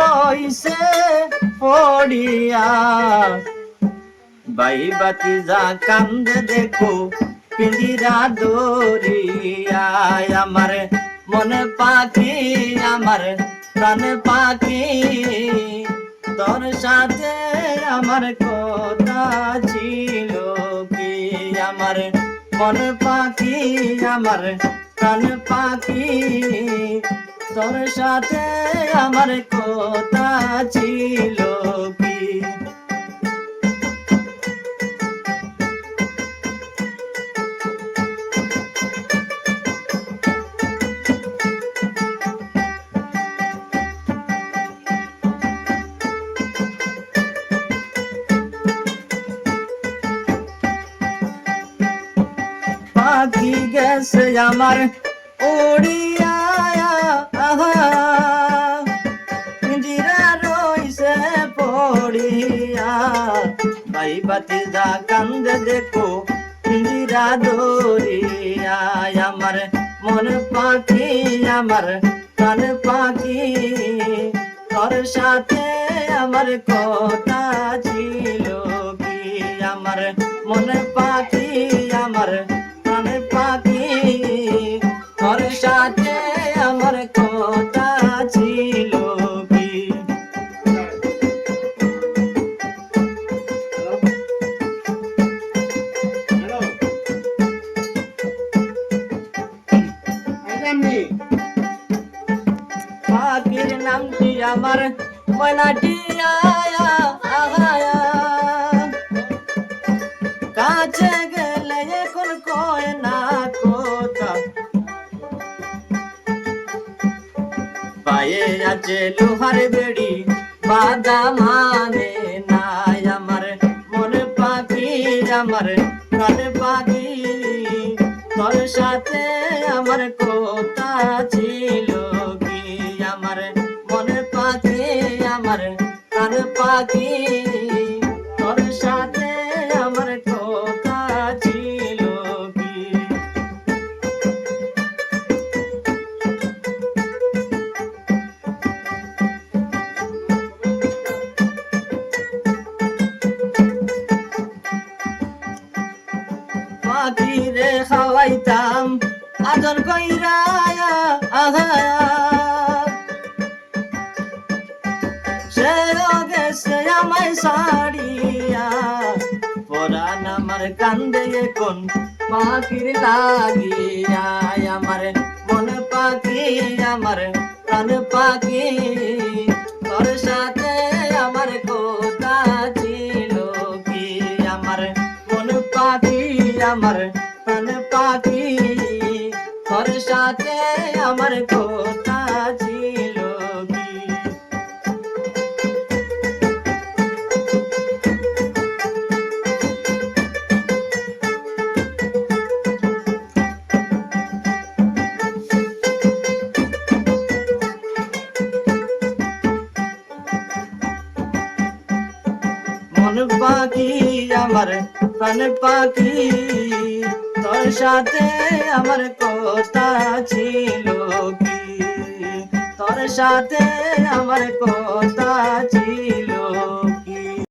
রইছে পড়িয়া। বাই বাতি যা কান্দে দেখো পিঞ্জিরা দরিয়া আমার মনে পাখি, আমার প্রাণ পাখি। তোর সাথে আমার কথা ছিল কি? আমার মন পাখি, আমার প্রাণ পাখি। তোর সাথে আমার কথা ছিল কি? পাখি গেছে আমার উড়িয়া ভাই বাতি দা কান্দে দেখো জিরা দরিয়া, আমার মন পাখি, আমার প্রাণ পাখি। তোর সাথে আমার কথা আগামী পাখির নামটি আমার? ময়নাটি কাছে গেলে এখন কয় না কথা। পায়ে আছে লোহার বেড়ি বাদা মানে নাই আমার। মন পাখি আমার, প্রাণ পাখি। তোর সাথে আমার কথা ছিল কি? আমার মন পাখি, আমার প্রাণ পাখি। তোর সাথে আমার কথা ছিল কি? পাখি রে খাওয়াইতাম আদর কইরা সে গেছে সাড়িয়া আমার আমার মন পাখি, আমার প্রাণ পাখি, তোর সাথে আমার কথা ছিল কি? আমার মন পাখি, আমার প্রাণ পাখি সাথে আমার কথা ছিল কি? মন পাখি আমার প্রাণ পাখি। তোর সাথে আমার কথা ছিল কি? তোর সাথে আমার কথা ছিল